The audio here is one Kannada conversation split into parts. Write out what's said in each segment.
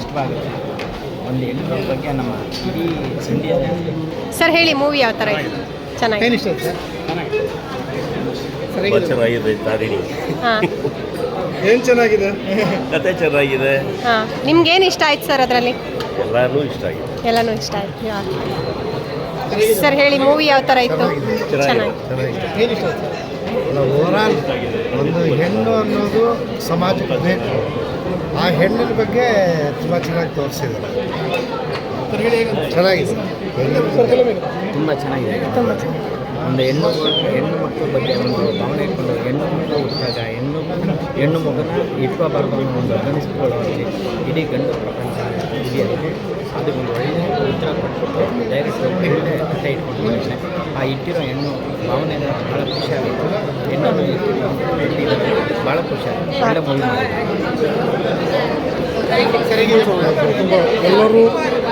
ಇಷ್ಟವಾಗುತ್ತೆ. ಒಂದು ಹೆಣ್ಣು ಬಗ್ಗೆ ನಮ್ಮ ಇಡೀ ಇಂಡಿಯಾ ಸರ್ ಹೇಳಿ ಮೂವಿ ಯಾವ ಥರ ಇತ್ತು ಚೆನ್ನಾಗಿ ಆಯ್ತು ಸರ್? ತುಂಬ ಚೆನ್ನಾಗಿದೆ ತಾರಿಣಿ ಹಾಂ. ಏನು ಚೆನ್ನಾಗಿದೆ? ಕತೆ ಚೆನ್ನಾಗಿದೆ. ಹಾಂ. ನಿಮ್ಗೇನು ಇಷ್ಟ ಆಯ್ತು ಸರ್ ಅದರಲ್ಲಿ? ಎಲ್ಲಾನು ಇಷ್ಟ ಆಗಿದೆ. ಎಲ್ಲನೂ ಇಷ್ಟ ಆಯ್ತು. ಸರ್ ಹೇಳಿ ಮೂವಿ ಯಾವ ಥರ ಇತ್ತು? ಚೆನ್ನಾಗಿ ಏನು ಇಷ್ಟ ಆಯ್ತು? ಓವರಾಲ್ ಒಂದು ಹೆಣ್ಣು ಅನ್ನೋದು ಸಮಾಜಕ್ಕೆ ಬೇಕು ಆ ಹೆಣ್ಣಿನ ಬಗ್ಗೆ ತುಂಬ ಚೆನ್ನಾಗಿ ತೋರಿಸಿದ್ದಾರೆ. ಚೆನ್ನಾಗಿದೆ. ತುಂಬ ಚೆನ್ನಾಗಿದೆ. ಒಂದು ಹೆಣ್ಣು ಹೆಣ್ಣು ಮಕ್ಕಳ ಬಗ್ಗೆ ಒಂದು ಭಾವನೆ ಇಟ್ಕೊಂಡು ಹೆಣ್ಣು ಮಕ್ಕಳು ಹುಟ್ಟಾಗ ಹೆಣ್ಣು ಹೆಣ್ಣು ಮಗನ ಇಟ್ಕೋಬಾರ್ದು ಅನ್ನೋ ಒಂದು ಗಮನಿಸ್ಕೊಳ್ಳೋರಿಗೆ ಇಡೀ ಗಂಡು ಪ್ರಪಂಚ ಇದೆಯಲ್ಲ ಅದಕ್ಕೆ ಒಂದು ಒಳ್ಳೆಯ ಉತ್ತರ ಕೊಟ್ಬಿಟ್ಟು ಡೈರೆಕ್ಟ್ ಒಳ್ಳೆ ಕಥೆ ಇಟ್ಕೊಂಡು ಮಾಡಿದ್ದಾರೆ. ಆ ಇಟ್ಟಿರೋ ಹೆಣ್ಣು ಭಾವನೆ ಭಾಳ ಖುಷಿಯಾಗಿತ್ತು ಹೆಣ್ಣನ್ನು ಇಟ್ಟಿರೋ ಇಟ್ಟಿದ್ದಾರೆ ಭಾಳ ಖುಷಿಯಾಗುತ್ತೆ ಒಳ್ಳೆ ಮೂವಿ ತುಂಬ ಎಲ್ಲರೂ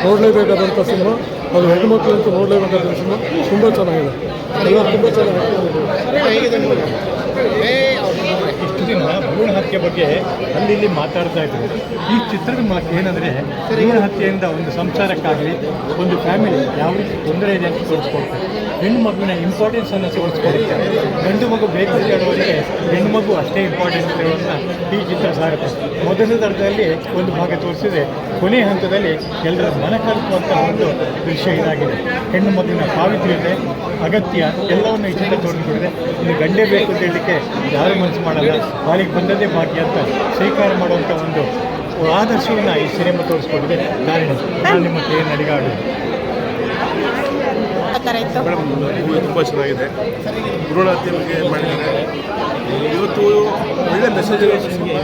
ನೋಡಲೇಬೇಕಾದಂಥ ಸಿನಿಮಾ ಅದು ಹೆಣ್ಣುಮಕ್ಳು ಅಂತೂ ನೋಡಲೇಬೇಕಾದ ಸಿನಿಮಾ ತುಂಬ ಚೆನ್ನಾಗಿದೆ. ತುಂಬ ಚೆನ್ನಾಗಿ ಇಷ್ಟು ದಿನ ಭ್ರೂಣ ಹತ್ಯೆ ಬಗ್ಗೆ ಅಲ್ಲಿ ಇಲ್ಲಿ ಮಾತಾಡ್ತಾ ಇದ್ರು. ಈ ಚಿತ್ರದ ಮಾತು ಏನಂದರೆ ಭ್ರೂಣ ಹತ್ಯೆಯಿಂದ ಒಂದು ಸಂಸಾರಕ್ಕಾಗಲಿ ಒಂದು ಫ್ಯಾಮಿಲಿ ಯಾವ ರೀತಿ ತೊಂದರೆ ಇದೆ ಅಂತ ತೋರಿಸ್ಕೊಡ್ತಾರೆ. ಹೆಣ್ಣು ಮಗುವಿನ ಇಂಪಾರ್ಟೆನ್ಸನ್ನು ತೋರಿಸ್ಕೊಡ್ತಾರೆ ಗಂಡು ಮಗು ಬೇಕು ಅಂತ ಹೇಳುವವರಿಗೆ ಹೆಣ್ಣು ಮಗು ಅಷ್ಟೇ ಇಂಪಾರ್ಟೆನ್ಸ್ ಇರೋದನ್ನ ಈ ಚಿತ್ರ ಸಾರುತ್ತೆ. ಮೊದಲ ದರದಲ್ಲಿ ಒಂದು ಭಾಗ ತೋರಿಸಿದ್ರೆ ಕೊನೆ ಹಂತದಲ್ಲಿ ಎಲ್ಲರ ಮನ ಕಲ್ಪುವಂತಹ ಒಂದು ದೃಶ್ಯ ಇದಾಗಿದೆ. ಹೆಣ್ಣು ಮಗುವಿನ ಪಾವಿತ್ರ್ಯತೆ, ಅಗತ್ಯ ಎಲ್ಲವನ್ನು ಈ ಚಿತ್ರ ತೋರಿಸ್ಕೊಂಡಿದೆ ಇನ್ನು ಗಂಡೇ ಬೇಕು ಅಂತ ಹೇಳಲಿಕ್ಕೆ ಯಾರು ಮನಸ್ಸು ಮಾಡಲ್ಲ. ಬಾಲಿಗೆ ಬಂದದ್ದೇ ಭಾಗ್ಯ ಅಂತ ಸ್ವೀಕಾರ ಮಾಡುವಂಥ ಒಂದು ಆದರ್ಶವನ್ನು ಈ ಸಿನಿಮಾ ತೋರಿಸ್ಕೊಟ್ಟಿದೆ ಕಾರಣ ನಾನು ನಿಮ್ಮ ಕೈ ನಡಿಗಾಡು ತುಂಬ ಚೆನ್ನಾಗಿದೆ. ಗುರುಳ ಬಗ್ಗೆ ಮಾಡಿದ್ದಾರೆ. ಇವತ್ತು ಒಳ್ಳೆ ಮೆಸೇಜ್ ಇರೋ ಸಿನಿಮಾ.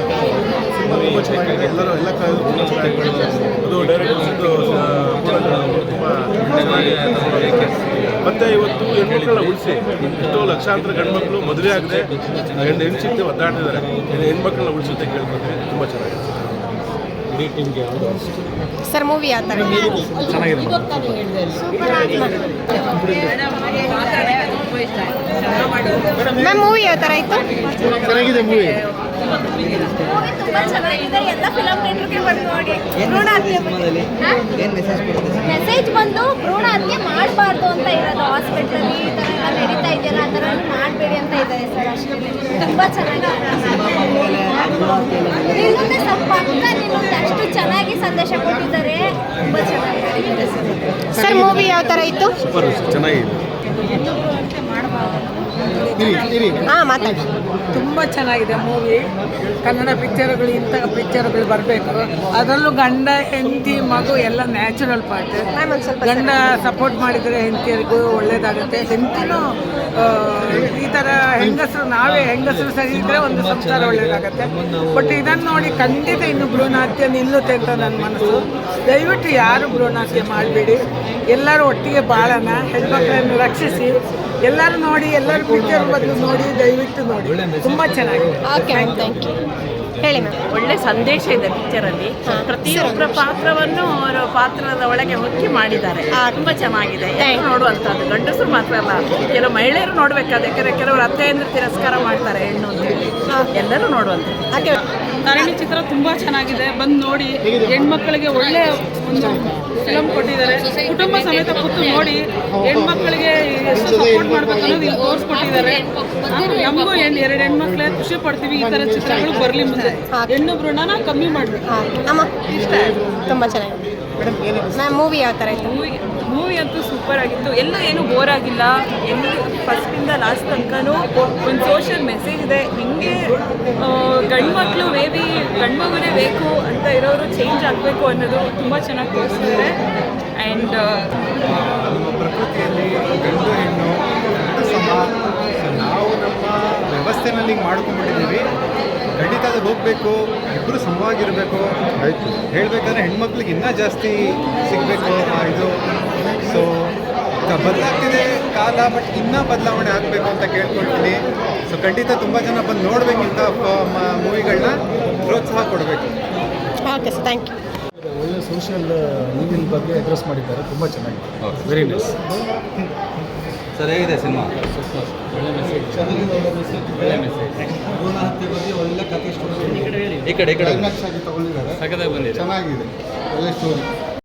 ತುಂಬ ಚೆನ್ನಾಗಿದೆ. ಎಲ್ಲರೂ ಎಲ್ಲ ಕಾಲದಲ್ಲೂ ತುಂಬ ಚೆನ್ನಾಗಿ ಮಾಡಿದ್ದಾರೆ. ಅದು ಡೈರೆಕ್ಟ್ ತುಂಬ ಚೆನ್ನಾಗಿ ತಗೊಂಡೋಗಿದ್ದಾರೆ. ಮತ್ತೆ ಇವತ್ತು ಹೆಣ್ಮಕ್ಳನ್ನ ಉಳಿಸಿ. ಎಷ್ಟೋ ಲಕ್ಷಾಂತರ ಗಂಡ್ಮಕ್ಳು ಮದುವೆ ಆಗದೆ ಹೆಣ್ಣು ಹೆಣ್ಣು ಸಿಗ್ತೆ ಒದ್ದಾಡ್ತಿದ್ದಾರೆ ಹೆಣ್ಮಕ್ಳನ್ನ ಉಳಿಸುತ್ತೆ ಕೇಳ್ಕೊಂಡ್ರೆ ತುಂಬ ಚೆನ್ನಾಗಿದೆ ಸರ್ ಮೂವಿ ಯಾವ ಥರ. ಇತ್ತು ಮ್ಯಾಮ್ ಮೂವಿ ಯಾವ ಥರ ಇತ್ತು? ಚೆನ್ನಾಗಿದೆ ಮೂವಿ ತುಂಬಾ ಚೆನ್ನಾಗಿದೆ ಎಲ್ಲ ಬಂದು ನೋಡಿ ಭ್ರೂಣ ಹತ್ಯೆ ಮೆಸೇಜ್ ಬಂದು ಭ್ರೂಣ ಹತ್ಯೆ ಮಾಡಬಾರ್ದು ಅಂತ ಇರೋದು ಹಾಸ್ಪಿಟಲ್ ಈ ತರ ಎಲ್ಲ ನಡೀತಾ ಇದೆಯಲ್ಲ ಆ ತರ ಮಾಡಬೇಡಿ ಅಂತ ಇದ್ದಾರೆ ಸರ್ ಅಷ್ಟೇ. ತುಂಬ ಚೆನ್ನಾಗಿದೆ. ಸ್ವಲ್ಪ ನಿಲ್ಲುತ್ತೆ. ಅಷ್ಟು ಚೆನ್ನಾಗಿ ಸಂದೇಶ ಕೊಟ್ಟಿದ್ದಾರೆ. ತುಂಬಾ ಚೆನ್ನಾಗಿದೆ. ಸರ್ ಮೂವಿ ಯಾವ ತರ ಇತ್ತು? ಸೂಪರ್ ಚೆನ್ನಾಗಿದೆ. ಹಾಂ ಮಾತಾಡಿ. ತುಂಬ ಚೆನ್ನಾಗಿದೆ ಮೂವಿ ಕನ್ನಡ ಪಿಕ್ಚರ್ಗಳು ಇಂಥ ಪಿಕ್ಚರ್ಗಳು ಬರಬೇಕು. ಅದರಲ್ಲೂ ಗಂಡ ಹೆಂಡತಿ ಮಗು ಎಲ್ಲ ನ್ಯಾಚುರಲ್ ಪಾರ್ಟ್ ಗಂಡ ಸಪೋರ್ಟ್ ಮಾಡಿದರೆ ಹೆಂಡತಿಯರಿಗೂ ಒಳ್ಳೇದಾಗುತ್ತೆ. ಹೆಂಡತಿನೂ ಈ ಥರ ಹೆಂಗಸರು ನಾವೇ ಹೆಂಗಸರು ಸರಿ ಇದ್ದರೆ ಒಂದು ಸಂಸಾರ ಒಳ್ಳೇದಾಗುತ್ತೆ. ಬಟ್ ಇದನ್ನು ನೋಡಿ ಖಂಡಿತ ಇನ್ನು ಭ್ರೂಣ ಹತ್ಯೆ ನಿಲ್ಲುತ್ತೆ ಅಂತ ನನ್ನ ಮನಸ್ಸು. ದಯವಿಟ್ಟು ಯಾರು ಭ್ರೂಣ ಹತ್ಯೆ ಮಾಡಬೇಡಿ. ಎಲ್ಲರೂ ಒಟ್ಟಿಗೆ ಬಾಳೋಣ ಹೆಣ್ಮಕ್ಳನ್ನು ರಕ್ಷಿಸಿ. ಎಲ್ಲರೂ ನೋಡಿ ಎಲ್ಲರೂ ಪಿಕ್ಚರ್ ಬದಲು ನೋಡಿ ದಯವಿಟ್ಟು ನೋಡಿ. ತುಂಬಾ ಚೆನ್ನಾಗಿದೆ. ಓಕೆ ಮ್ಯಾಮ್ ಥ್ಯಾಂಕ್ ಯು ಹೇಳಿ ಮ್ಯಾಮ್ ಒಳ್ಳೆ ಸಂದೇಶ ಇದೆ ಪಿಕ್ಚರಲ್ಲಿ ಪ್ರತಿಯೊಬ್ಬರ ಪಾತ್ರವನ್ನು ಅವರ ಪಾತ್ರದ ಒಳಗೆ ಹೊಕ್ಕಿ ಮಾಡಿದ್ದಾರೆ. ತುಂಬಾ ಚೆನ್ನಾಗಿದೆ. ನೋಡುವಂತದ್ದು ನೋಡುವಂಥದ್ದು. ಗಂಡಸರು ಮಾತ್ರ ಅಲ್ಲ. ಕೆಲವು ಮಹಿಳೆಯರು ನೋಡ್ಬೇಕಾದ್ರೆ ಕೆಲವರು ಅತ್ತೆಯಿಂದ ತಿರಸ್ಕಾರ ಮಾಡ್ತಾರೆ ಹೆಣ್ಣು ಅಂತ ಹೇಳಿ. ಎಲ್ಲರೂ ನೋಡುವಂತ ಓಕೆ ತಾರಿಣಿ ಚಿತ್ರ ತುಂಬಾ ಚೆನ್ನಾಗಿದೆ. ಬಂದು ನೋಡಿ, ಹೆಣ್ಮಕ್ಳಿಗೆ ಒಳ್ಳೆ ಒಂದು ಫಿಲಮ್ ಕೊಟ್ಟಿದ್ದಾರೆ. ಕುಟುಂಬ ಸಮೇತ ಕೂತು ನೋಡಿ, ಹೆಣ್ಮಕ್ಳಿಗೆ ಎಷ್ಟು ಸಪೋರ್ಟ್ ಮಾಡ್ಬೇಕು ಅನ್ನೋದು ಇಲ್ಲಿ ತೋರಿಸ್ಕೊಟ್ಟಿದ್ದಾರೆ. ನಮಗೂ ಎರಡು ಹೆಣ್ಮಕ್ಳೆ ಖುಷಿ ಪಡ್ತೀವಿ ಈ ತರ ಚಿತ್ರಗಳು ಬರಲಿ ಮುಂದೆ. ಹೆಣ್ಣು ಭ್ರೂಣನ ಕಮ್ಮಿ ಮಾಡಬೇಕು. ಇಷ್ಟ. ತುಂಬ ಚೆನ್ನಾಗಿದೆ. ಮ್ಯಾಮ್ ಮೂವಿ ಯಾವ ಥರ ಇತ್ತು ಮೂವಿ ಮೂವಿ ಅಂತೂ ಸೂಪರ್ ಆಗಿತ್ತು. ಎಲ್ಲ ಏನು ಬೋರ್ ಆಗಿಲ್ಲ. ಎಲ್ಲಿ ಫಸ್ಟಿಂದ ಲಾಸ್ಟ್ ತನಕನೂ ಒಂದು ಸೋಷಿಯಲ್ ಮೆಸೇಜ್ ಇದೆ. ಹಿಂಗೆ ಗಂಡು ಮಕ್ಕಳು ಮೇ ಬಿ ಗಂಡು ಮಗುನೇ ಬೇಕು ಅಂತ ಇರೋರು ಚೇಂಜ್ ಆಗಬೇಕು ಅನ್ನೋದು ತುಂಬ ಚೆನ್ನಾಗಿ ತೋರಿಸಿದ್ದಾರೆ. ಆ್ಯಂಡ್ ನಮ್ಮ ಪ್ರಕೃತಿಯಲ್ಲಿ ಗಂಡು ಹೆಣ್ಣು ನಾವು ನಮ್ಮ ವ್ಯವಸ್ಥೆನಲ್ಲಿ ಮಾಡ್ಕೊಂಡ್ಬಿಟ್ಟಿದ್ದೀವಿ. ಖಂಡಿತ ಅದು ಹೋಗಬೇಕು ಇಬ್ಬರು ಸಮವಾಗಿರಬೇಕು. ಆಯಿತು. ಹೇಳಬೇಕಂದ್ರೆ ಹೆಣ್ಮಕ್ಳಿಗೆ ಇನ್ನೂ ಜಾಸ್ತಿ ಸಿಗಬೇಕು ಇದು. ಸೊ ಬದಲಾಗ್ತಿದೆ ಕಾಲ ಬಟ್ ಇನ್ನೂ ಬದಲಾವಣೆ ಆಗಬೇಕು ಅಂತ ಕೇಳ್ಕೊಳ್ತೀನಿ. ಸೊ ಖಂಡಿತ ತುಂಬ ಜನ ಬಂದು ನೋಡಬೇಕಿಂತ ಮೂವಿಗಳನ್ನ ಪ್ರೋತ್ಸಾಹ ಕೊಡಬೇಕು. ಓಕೆ ಸರ್ ಥ್ಯಾಂಕ್ ಯು ಒಳ್ಳೆ ಸೋಷಿಯಲ್ ಮೀಡಿಯಲ್ ಬಗ್ಗೆ ಅಡ್ರೆಸ್ ಮಾಡಿದ್ದಾರೆ. ತುಂಬ ಚೆನ್ನಾಗಿದೆ. ವೆರಿ ನೈಸ್ ಸರ್ ಹೇಗಿದೆ ಸಿನಿಮಾ. ಒಳ್ಳೆ ಮೆಸೇಜ್ ಒಳ್ಳೆ ಮೆಸೇಜ್ ಭ್ರೂಣ ಹತ್ಯೆ ಬಗ್ಗೆ ಒಳ್ಳೆ ಕಥೆ ಸ್ಟೋರಿ ಈ ಕಡೆ ಈ ಕಡೆ ಸಗದಾಗ ಬಂದಿದೆ. ಚೆನ್ನಾಗಿದೆ. ಒಳ್ಳೆ ಸ್ಟೋರಿ